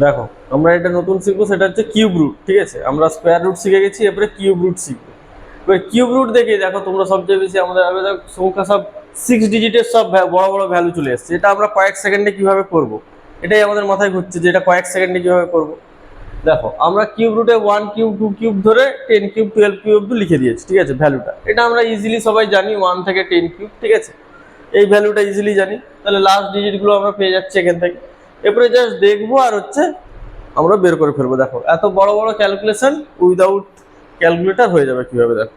দেখো, আমরা এটা নতুন শিখব, সেটা হচ্ছে কিউব রুট ঠিক আছে? আমরা স্কোয়ার রুট শিখে গেছি, এরপরে কিউব রুট শিখব। এবার কিউব রুট দেখে দেখো, তোমরা সবচেয়ে বেশি আমাদের সংখ্যা সব সিক্স ডিজিটের সব বড় বড় ভ্যালু চলে এসছে। এটা আমরা কয়েক সেকেন্ডে কীভাবে করব? এটাই আমাদের মাথায় ঘুরছে যে এটা কয়েক সেকেন্ডে কীভাবে করব। দেখো, আমরা কিউব রুটে ওয়ান কিউব টু কিউব ধরে টেন কিউব টুয়েলভ কিউব অব্দি লিখে দিয়েছি, ঠিক আছে ভ্যালুটা এটা আমরা ইজিলি সবাই জানি ওয়ান থেকে টেন কিউব ঠিক আছে? এই ভ্যালুটা ইজিলি জানি। তাহলে লাস্ট ডিজিটগুলো আমরা পেয়ে যাচ্ছি এখান থেকে। এরপরে জাস্ট দেখব আর হচ্ছে আমরা বের করে ফেলব। দেখো, এত বড় বড় ক্যালকুলেশন উইদাউট ক্যালকুলেটর হয়ে যাবে কীভাবে? দেখো।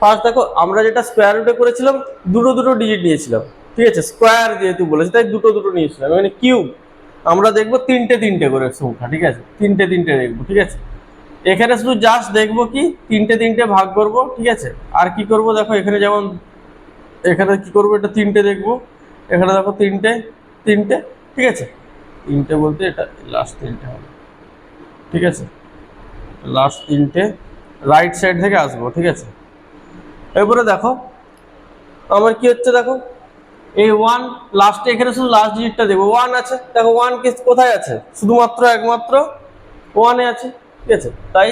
ফার্স্ট দেখো, আমরা যেটা স্কোয়ার রুটে করেছিলাম, দুটো দুটো ডিজিট নিয়েছিলাম। ঠিক আছে? স্কোয়ার যেহেতু বলেছি, তাই দুটো দুটো নিয়েছিলাম। মানে কিউব আমরা দেখব তিনটে তিনটে করে সংখ্যা, ঠিক আছে? তিনটে তিনটে দেখব, ঠিক আছে? এখানে শুধু জাস্ট দেখব কি? তিনটে তিনটে ভাগ করব, ঠিক আছে? আর কি করব? দেখো, এখানে যেমন, এখানে কি করব? এটা তিনটে দেখব। এখানে দেখো তিনটে তিনটে, ঠিক আছে? তিনটে বলতে এটা লাস্ট তিনটে হবে। ঠিক আছে? লাস্ট তিনটে। রাইট সাইড থেকে আসব, ঠিক আছে? এরপরে দেখো, আমার কি হচ্ছে দেখো? এই ওয়ান লাস্টে এখানে শুধু লাস্ট ডিজিটটা দেবো। ওয়ান আছে, দেখো ওয়ান কি কোথায় আছে? শুধুমাত্র, একমাত্র ওয়ানে আছে, ঠিক আছে? তাই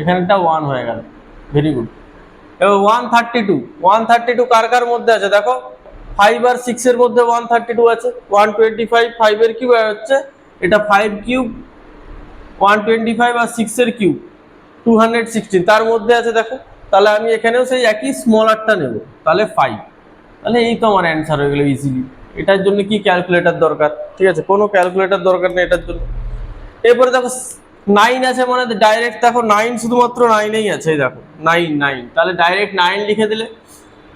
এখানটা ওয়ান হয়ে গেল। ভেরি গুড এবার one thirty two one thirty two কার কার মধ্যে আছে দেখো? ফাইভ আর সিক্সের মধ্যে ওয়ান থার্টি টু আছে। ওয়ান টোয়েন্টি ফাইভ ফাইভের কিউব হচ্ছে। এটা five cube one twenty five আর সিক্সের কিউব টু হান্ড্রেড সিক্সটিন তার মধ্যে আছে দেখো, তাহলে আমি এখানেও সেই একই স্মল আরটা নেব। তাহলে ফাইভ তাহলে এই তো আমার অ্যান্সার হয়ে গেলো ইজিলি এটার জন্য কি ক্যালকুলেটর দরকার? ঠিক আছে, কোনো ক্যালকুলেটর দরকার নেই এটার জন্য। এরপরে দেখো নাইন আছে মানে ডাইরেক্ট দেখো নাইন শুধুমাত্র নাইনেই আছে দেখো। নাইন নাইন তাহলে ডাইরেক্ট নাইন লিখে দিলে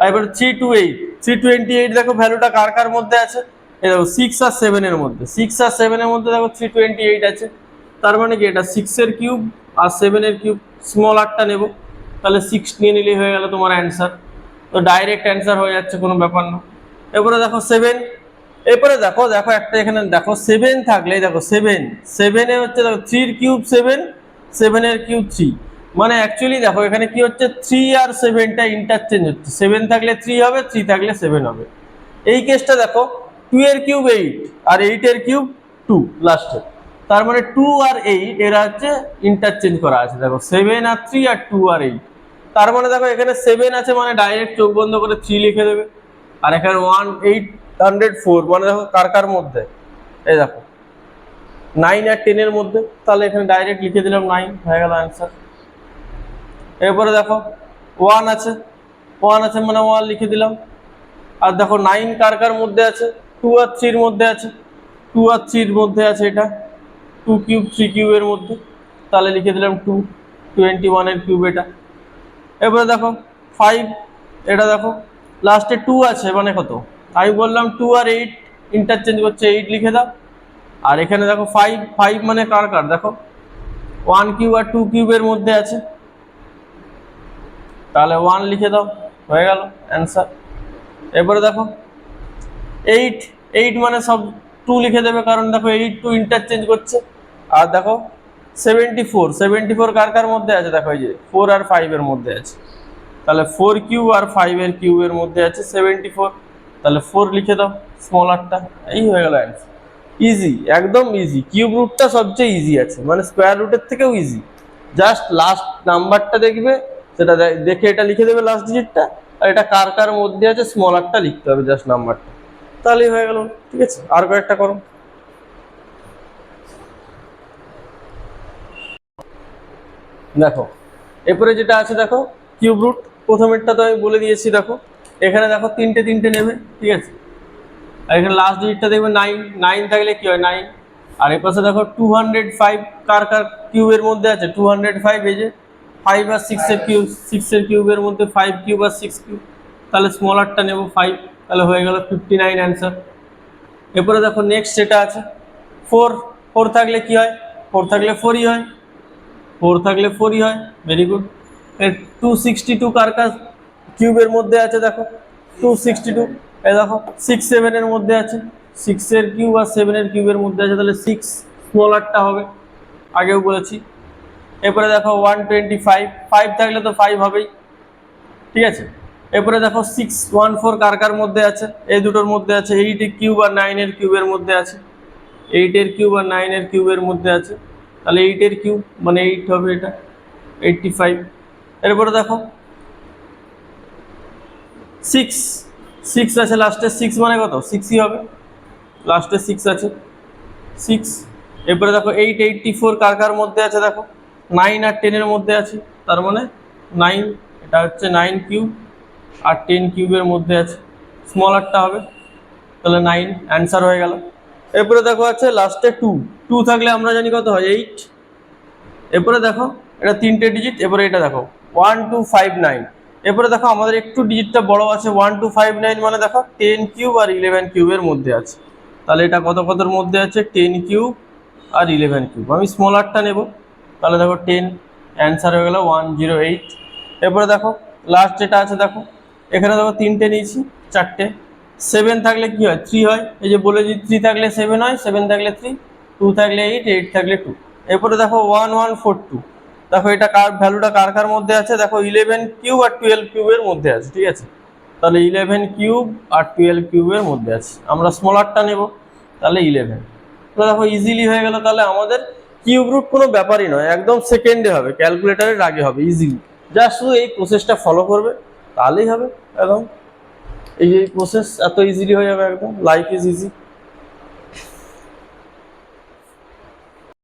এবার three two eight three twenty eight দেখো ভ্যালুটা কার কার মধ্যে আছে? দেখো সিক্স আর সেভেনের মধ্যে। সিক্স আর সেভেনের মধ্যে দেখো থ্রি টোয়েন্টি এইট আছে। তার মানে কি এটা সিক্সের কিউব আর সেভেনের কিউব স্মল আরটা নেব। তাহলে সিক্স নিয়ে নিলেই হয়ে গেল তোমার অ্যান্সার তো ডাইরেক্ট অ্যান্সার হয়ে যাচ্ছে, কোনো ব্যাপার না। এরপরে দেখো সেভেন এরপরে দেখো দেখো একটা এখানে, দেখো সেভেন থাকলে দেখো সেভেন সেভেনে হচ্ছে দেখো থ্রির কিউব সেভেন সেভেনের কিউব থ্রি মানে অ্যাকচুয়ালি দেখো, এখানে কি হচ্ছে? থ্রি আর সেভেনটা ইন্টারচেঞ্জ হচ্ছে। সেভেন থাকলে থ্রি হবে থ্রি থাকলে সেভেন হবে। এই কেসটা দেখো টু এর কিউব এইট আর এইটের কিউব টু লাস্টে তার মানে টু আর এইট এরা হচ্ছে ইন্টারচেঞ্জ করা আছে। দেখো সেভেন আর থ্রি আর টু আর এইট তার মানে দেখো, এখানে সেভেন আছে মানে ডাইরেক্ট চোখ বন্ধ করে থ্রি লিখে দেবে। আর এখানে ওয়ান এইট হান্ড্রেড ফোর মানে দেখো, কার কার মধ্যে? এই দেখো নাইন আর টেনের মধ্যে। তাহলে এখানে ডাইরেক্ট লিখে দিলাম নাইন হয়ে গেল অ্যান্সার এরপরে দেখো ওয়ান আছে ওয়ান আছে মানে ওয়ান লিখে দিলাম। আর দেখো নাইন কার কার মধ্যে আছে? টু আর থ্রির মধ্যে আছে। টু আর থ্রির মধ্যে আছে এটা। টু কিউব থ্রি কিউবের মধ্যে। তাহলে লিখে দিলাম টু টোয়েন্টি ওয়ানের কিউব এটা। এরপরে দেখো ফাইভ এটা দেখো লাস্টে টু আছে মানে কত? আমি বললাম টু আর এইট ইন্টারচেঞ্জ করছে এইট লিখে দাও। আর এখানে দেখো ফাইভ ফাইভ মানে কার কার? দেখো ওয়ান কিউব আর টু কিউবের মধ্যে আছে। তাহলে ওয়ান লিখে দাও, হয়ে গেল অ্যান্সার এরপরে দেখো এইট এইট মানে সব টু লিখে দেবে, কারণ দেখো এইট টু ইন্টারচেঞ্জ করছে। আর দেখো সেভেন্টি ফোর সেভেন্টি ফোর কার কার মধ্যে আছে? দেখো এই যে ফোর আর ফাইভের মধ্যে আছে। তাহলে ফোর কিউ আর ফাইভের কিউবের মধ্যে আছে সেভেন্টি ফোর তাহলে ফোর লিখে দাও স্মল আরটা এই হয়ে গেল অ্যান্সার ইজি একদম ইজি কিউব রুটটা সবচেয়ে ইজি আছে। মানে স্কোয়ার রুটের থেকেও ইজি জাস্ট লাস্ট নাম্বারটা দেখবে সেটা দেখে এটা লিখে দেবে লাস্ট ডিজিটটা আর এটা কার কার মধ্যে আছে স্মল আরটা লিখতে হবে জাস্ট নাম্বারটা তাহলেই হয়ে গেল, ঠিক আছে? আর কয়েকটা করো। দেখো, এরপরে যেটা আছে দেখো কিউব রুট প্রথমেরটা তো আমি বলে দিয়েছি, দেখো। এখানে দেখো তিনটে তিনটে নেবে, ঠিক আছে? আর এখানে লাস্ট ডিজিটটা দেখবে নাইন নাইন থাকলে কি হয়? নাইন আর এর পাশে দেখো টু হান্ড্রেড ফাইভ কার কার কিউবের মধ্যে আছে? টু হান্ড্রেড ফাইভ এই যে ফাইভ আর সিক্সের কিউব সিক্সের কিউবের মধ্যে ফাইভ কিউব আর সিক্স কিউব তাহলে স্মলারটা নেব ফাইভ তাহলে হয়ে গেল ফিফটি নাইন অ্যান্সার এরপরে দেখো নেক্সট যেটা আছে ফোর ফোর থাকলে কি হয়? ফোর থাকলে ফোরই হয়। ফোর থাকলে ফোরই হয় ভেরি গুড এর টু সিক্সটি টু কার কার কিউবের মধ্যে আছে দেখো? টু সিক্সটি টু এ দেখো সিক্স সেভেনের মধ্যে আছে। সিক্সের কিউব আর সেভেনের কিউবের মধ্যে আছে, তাহলে সিক্স স্মলারটা হবে। আগেও বলেছি এরপরে দেখো ওয়ান টোয়েন্টি ফাইভ ফাইভ থাকলে তো ফাইভ হবেই, ঠিক আছে? এরপরে দেখো সিক্স ওয়ান ফোর কার কার মধ্যে আছে? এই দুটোর মধ্যে আছে এইট কিউব আর নাইনের কিউবের মধ্যে আছে। এইটের কিউব আর নাইনের কিউবের মধ্যে আছে। তাহলে এইটের কিউব মানে এইট হবে এটা এইটটি ফাইভ এরপরে দেখো সিক্স সিক্স আছে লাস্টে সিক্স মানে কত? সিক্সই হবে। লাস্টে সিক্স আছে। সিক্স এরপরে দেখো এইট এইটটি ফোর কার কার মধ্যে আছে দেখো? নাইন আর টেনের মধ্যে আছে, তার মানে নাইন এটা হচ্ছে নাইন কিউব আর টেন কিউবের মধ্যে আছে। স্মল আরটা হবে, তাহলে নাইন অ্যান্সার হয়ে গেল। এরপরে দেখো আছে লাস্টে টু টু থাকলে আমরা জানি কত হয়? এইট এরপরে দেখো, এটা তিনটে ডিজিট এরপরে এটা দেখো ওয়ান টু ফাইভ নাইন এরপরে দেখো আমাদের একটু ডিজিটটা বড় আছে ওয়ান টু ফাইভ নাইন মানে দেখো টেন কিউব আর ইলেভেন কিউবের মধ্যে আছে। তাহলে এটা কত কতর মধ্যে আছে? টেন কিউব আর ইলেভেন কিউব আমি স্মল আরটা নেব। তাহলে দেখো টেন অ্যান্সার হয়ে গেল ওয়ান জিরো এইট এরপরে দেখো লাস্ট যেটা আছে দেখো, এখানে দেখো তিনটে নিয়েছি, চারটে। সেভেন থাকলে কি হয়? থ্রি হয়। এই যে বলে যে থ্রি থাকলে সেভেন হয় সেভেন থাকলে থ্রি টু থাকলে এইট এইট থাকলে টু এরপরে দেখো ওয়ান ওয়ান ফোর টু দেখো এটা কার ভ্যালুটা কার কার মধ্যে আছে? দেখো ইলেভেন কিউব আর টুয়েলভ কিউবের মধ্যে আছে, ঠিক আছে? তাহলে ইলেভেন কিউব আর টুয়েলভ কিউবের মধ্যে আছে। আমরা স্মলারটা নেব, তাহলে ইলেভেন দেখো ইজিলি হয়ে গেল তাহলে আমাদের কিউব রুট কোনো ব্যাপারই নয়, একদম সেকেন্ডে হবে ক্যালকুলেটারের আগে হবে ইজিলি যা শুধু এই প্রসেসটা ফলো করবে, তাহলেই হবে, একদম। এই যে প্রসেস এত ইজিলি হয়ে যাবে একদম লাইফ ইজ ইজি